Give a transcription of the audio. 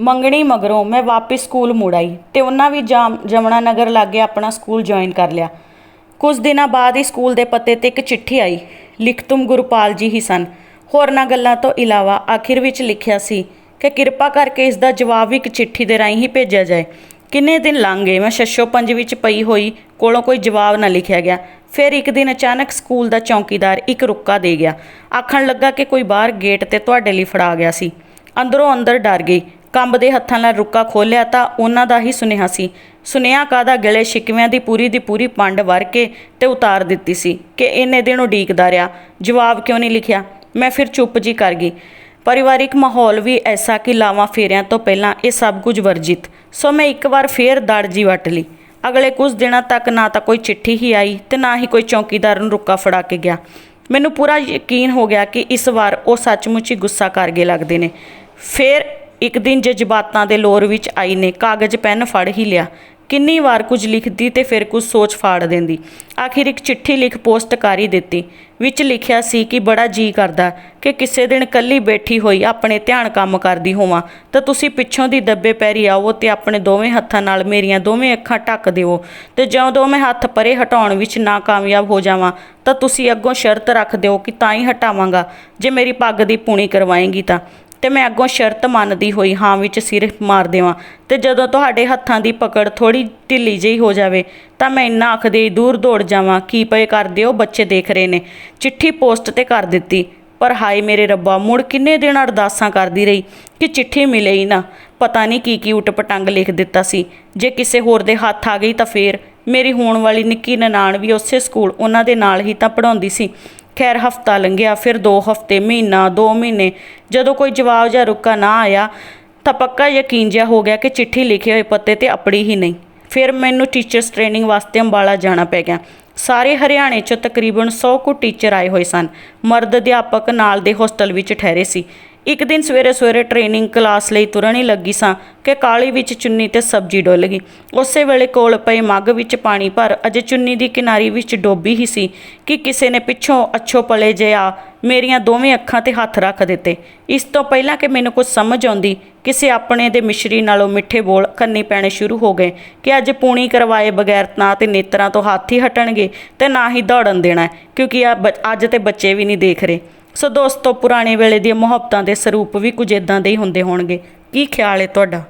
ਮੰਗਣੀ ਮਗਰੋਂ ਮੈਂ ਵਾਪਿਸ ਸਕੂਲ ਮੁੜ ਆਈ ਤੇ ਉਹਨਾਂ ਵੀ ਜਾਮ ਜਮਨਾ ਨਗਰ ਲਾਗੇ ਆਪਣਾ ਸਕੂਲ ਜੁਆਇਨ ਕਰ ਲਿਆ। ਕੁਝ ਦਿਨਾਂ ਬਾਅਦ ਹੀ ਸਕੂਲ ਦੇ ਪਤੇ ਤੇ ਇੱਕ ਚਿੱਠੀ ਆਈ ਲਿਖਤੁਮ ਗੁਰਪਾਲ ਜੀ ਹੀ ਸਨ। ਹੋਰਨਾਂ ਗੱਲਾਂ ਤੋਂ ਇਲਾਵਾ ਆਖਿਰ ਵਿੱਚ ਲਿਖਿਆ ਸੀ ਕਿ ਕਿਰਪਾ ਕਰਕੇ ਇਸ ਦਾ ਜਵਾਬ ਇੱਕ ਚਿੱਠੀ ਦੇ ਰਾਹੀਂ ਹੀ ਭੇਜਿਆ ਜਾਏ। ਕਿੰਨੇ ਦਿਨ ਲੰਘ ਗਏ, ਮੈਂ ਸ਼ਸ਼ੋ ਪੰਜ ਵਿੱਚ ਪਈ ਹੋਈ ਕੋਲੋਂ ਕੋਈ ਜਵਾਬ ਨਾ ਲਿਖਿਆ ਗਿਆ। ਫਿਰ ਇੱਕ ਦਿਨ ਅਚਾਨਕ ਸਕੂਲ ਦਾ ਚੌਕੀਦਾਰ ਇੱਕ ਰੁੱਕਾ ਦੇ ਗਿਆ। ਆਖਣ ਲੱਗਾ ਕਿ ਕੋਈ ਬਾਹਰ ਗੇਟ ਤੇ ਤੁਹਾਡੇ ਲਈ ਫੜਾ ਗਿਆ ਸੀ। ਅੰਦਰੋਂ ਅੰਦਰ ਡਰ ਗਈ। ਕੰਬਦੇ ਹੱਥਾਂ ਨਾਲ ਰੁੱਕਾ ਖੋਲ੍ਹਿਆ ਤਾਂ ਉਹਨਾਂ ਦਾ ਹੀ ਸੁਨੇਹਾ ਸੀ। ਸੁਨੇਹਾ ਕਾਦਾ ਗਲੇ ਸ਼ਿਕਵਿਆਂ ਦੀ ਪੂਰੀ ਦੀ ਪੂਰੀ ਪੰਡ ਵਰ ਕੇ ਤੇ ਉਤਾਰ ਦਿੱਤੀ ਸੀ ਕਿ ਇੰਨੇ ਦਿਨ ਉਡੀਕਦਾ ਰਿਹਾ। ਜਵਾਬ ਕਿਉਂ ਨਹੀਂ ਲਿਖਿਆ? ਮੈਂ ਫਿਰ ਚੁੱਪ ਜੀ ਕਰ ਗਈ। ਪਰਿਵਾਰਿਕ ਮਾਹੌਲ ਵੀ ਐਸਾ ਕਿ ਲਾਵਾਂ ਫੇਰਿਆਂ ਤੋਂ ਪਹਿਲਾਂ ਇਹ ਸਭ ਕੁਝ ਵਰਜਿਤ। ਸੋ ਮੈਂ ਇੱਕ ਵਾਰ ਫੇਰ ਦੜ ਜੀ ਵੱਟ ਲਈ। ਅਗਲੇ ਕੁਝ ਦਿਨਾਂ ਤੱਕ ਨਾ ਤਾਂ ਕੋਈ ਚਿੱਠੀ ਹੀ ਆਈ ਤੇ ਨਾ ਹੀ ਕੋਈ ਚੌਕੀਦਾਰ ਨੂੰ ਰੁੱਕਾ ਫੜਾ ਕੇ ਗਿਆ। ਮੈਨੂੰ ਪੂਰਾ ਯਕੀਨ ਹੋ ਗਿਆ ਕਿ ਇਸ ਵਾਰ ਉਹ ਸੱਚਮੁੱਚ ਹੀ ਗੁੱਸਾ ਕਰ ਗਏ ਲੱਗਦੇ ਨੇ। ਫਿਰ ਇੱਕ ਦਿਨ ਜਜ਼ਬਾਤਾਂ ਦੇ ਲੋਰ ਵਿੱਚ ਆਈ ਨੇ, ਕਾਗਜ਼, ਪੈਨ ਫੜ ਹੀ ਲਿਆ। ਕਿੰਨੀ ਵਾਰ ਕੁਝ ਲਿਖਦੀ ਤੇ ਫਿਰ ਕੁਝ ਸੋਚ ਫਾੜ ਦਿੰਦੀ। ਆਖਿਰ ਇੱਕ ਚਿੱਠੀ ਲਿਖ ਪੋਸਟ ਕਰ ਦਿੱਤੀ। ਵਿੱਚ ਲਿਖਿਆ ਸੀ ਕਿ ਬੜਾ ਜੀ ਕਰਦਾ ਕਿ ਕਿਸੇ ਦਿਨ ਕੱਲੀ ਬੈਠੀ ਹੋਈ ਆਪਣੇ ਧਿਆਨ ਕੰਮ ਕਰਦੀ ਹੋਵਾਂ। ਤਾਂ ਤੁਸੀਂ ਪਿੱਛੋਂ ਦੀ ਦੱਬੇ ਪੈਰੀ ਆਓ ਤੇ ਆਪਣੇ ਦੋਵੇਂ ਹੱਥਾਂ ਨਾਲ ਮੇਰੀਆਂ ਦੋਵੇਂ ਅੱਖਾਂ ਢੱਕ ਦਿਓ ਤੇ ਜਦੋਂ ਮੈਂ ਹੱਥ ਪਰੇ ਹਟਾਉਣ ਵਿੱਚ ਨਾਕਾਮਯਾਬ ਹੋ ਜਾਵਾਂ, ਤਾਂ ਤੁਸੀਂ ਅੱਗੋਂ ਸ਼ਰਤ ਰੱਖ ਦਿਓ ਕਿ ਤਾਂ ਹੀ ਹਟਾਵਾਂਗਾ। ਜੇ ਮੇਰੀ ਪੱਗ ਦੀ ਪੂਣੀ ਕਰਵਾਏਗੀ ਤਾਂ। ਤੇ ਮੈਂ ਅੱਗੋਂ ਸ਼ਰਤ ਮੰਨਦੀ ਹੋਈ ਹਾਂ ਵਿੱਚ ਸਿਰ ਮਾਰ ਦੇਵਾਂ। ਤੇ ਜਦੋਂ ਤੁਹਾਡੇ ਹੱਥਾਂ ਦੀ ਪਕੜ ਥੋੜੀ ਢਿੱਲੀ ਜਿਹੀ ਹੋ ਜਾਵੇ, ਤਾਂ ਮੈਂ ਇੰਨਾ ਆਖਦੇ ਹੀ ਦੂਰ ਦੌੜ ਜਾਵਾਂ। ਕੀ ਪਏ ਕਰਦੇ ਹੋ? ਬੱਚੇ ਦੇਖ ਰਹੇ ਨੇ। ਚਿੱਠੀ ਪੋਸਟ ਤੇ ਕਰ ਦਿੱਤੀ। ਪਰ ਹਾਏ ਮੇਰੇ ਰੱਬਾ, ਮੁੜ ਕਿੰਨੇ ਦਿਨ ਅਰਦਾਸਾਂ ਕਰਦੀ ਰਹੀ ਕਿ ਚਿੱਠੀ ਮਿਲੇ ਹੀ ਨਾ। ਪਤਾ ਨਹੀਂ ਕੀ ਕੀ ਉਟਪਟੰਗ ਲਿਖ ਦਿੱਤਾ ਸੀ। ਜੇ ਕਿਸੇ ਹੋਰ ਦੇ ਹੱਥ ਆ ਗਈ ਤਾਂ ਫੇਰ। ਮੇਰੀ ਹੋਣ ਵਾਲੀ ਨਿੱਕੀ ਨਨਾਣ ਵੀ ਉਸੇ ਸਕੂਲ, ਉਹਨਾਂ ਦੇ ਨਾਲ ਹੀ ਤਾਂ ਪੜ੍ਹਾਉਂਦੀ ਸੀ। ਖੈਰ ਹਫਤਾ ਲੰਘਿਆ, ਫਿਰ 2 ਹਫ਼ਤੇ, ਮਹੀਨਾ 2 ਮਹੀਨੇ, ਜਦੋਂ ਕੋਈ ਜਵਾਬ ਜਾਂ ਰੁਕਾ ਨਾ ਆਇਆ ਤਾਂ ਪੱਕਾ ਯਕੀਨ ਜਿਹਾ ਹੋ ਗਿਆ ਕਿ ਚਿੱਠੀ ਲਿਖੇ ਹੋਏ ਪੱਤੇ ਤੇ ਆਪਣੀ ਹੀ ਨਹੀਂ। ਫਿਰ ਮੈਨੂੰ ਟੀਚਰਸ ਟ੍ਰੇਨਿੰਗ ਵਾਸਤੇ ਅੰਬਾਲਾ ਜਾਣਾ ਪੈ ਗਿਆ। ਸਾਰੇ ਹਰਿਆਣੇ 'ਚ ਤਕਰੀਬਨ 100 ਕੁ ਟੀਚਰ ਆਏ ਹੋਏ ਸਨ। ਮਰਦ ਅਧਿਆਪਕ ਨਾਲ ਦੇ ਹੋਸਟਲ ਵਿੱਚ ਠਹਿਰੇ ਸੀ। ਇੱਕ ਦਿਨ ਸਵੇਰੇ ਸਵੇਰੇ ਟ੍ਰੇਨਿੰਗ ਕਲਾਸ ਲਈ ਤੁਰਨ ਹੀ ਲੱਗੀ ਸਾਂ ਕਿ ਕਾਲੀ ਵਿੱਚ ਚੁੰਨੀ ਤੇ ਸਬਜ਼ੀ ਡੁੱਲ ਗਈ। ਉਸੇ ਵੇਲੇ ਕੋਲ ਪਏ ਮੱਗ ਵਿੱਚ ਪਾਣੀ ਭਰ ਅਜੇ ਚੁੰਨੀ ਦੀ ਕਿਨਾਰੀ ਵਿੱਚ ਡੋਬੀ ਹੀ ਸੀ ਕਿ ਕਿਸੇ ਨੇ ਪਿੱਛੋਂ ਅੱਛੋ ਪਲੇ ਜਿਹਾ ਮੇਰੀਆਂ ਦੋਵੇਂ ਅੱਖਾਂ ਤੇ ਹੱਥ ਰੱਖ ਦਿੱਤੇ। ਇਸ ਤੋਂ ਪਹਿਲਾਂ ਕਿ ਮੈਨੂੰ ਕੁਝ ਸਮਝ ਆਉਂਦੀ, ਕਿਸੇ ਆਪਣੇ ਦੇ ਮਿਸ਼ਰੀ ਨਾਲੋਂ ਮਿੱਠੇ ਬੋਲ ਕੰਨੀ ਪੈਣੇ ਸ਼ੁਰੂ ਹੋ ਗਏ ਕਿ ਅੱਜ ਪੂਣੀ ਕਰਵਾਏ ਬਗੈਰ ਨਾ ਤੇ ਨੇਤਰਾਂ ਤੋਂ ਹੱਥ ਹੀ ਹਟਣਗੇ ਤੇ ਨਾ ਹੀ ਦੌੜਨ ਦੇਣਾ, ਕਿਉਂਕਿ ਆ ਅੱਜ ਤੇ ਬੱਚੇ ਵੀ ਨਹੀਂ ਦੇਖ ਰਹੇ। ਸੋ ਦੋਸਤੋ, ਪੁਰਾਣੇ ਵੇਲੇ ਦੀਆਂ ਮੁਹੱਬਤਾਂ ਦੇ ਸਰੂਪ ਵੀ ਕੁਝ ਇਦਾਂ ਦੇ ਹੀ ਹੁੰਦੇ ਹੋਣਗੇ। ਕੀ ਖਿਆਲ ਹੈ ਤੁਹਾਡਾ?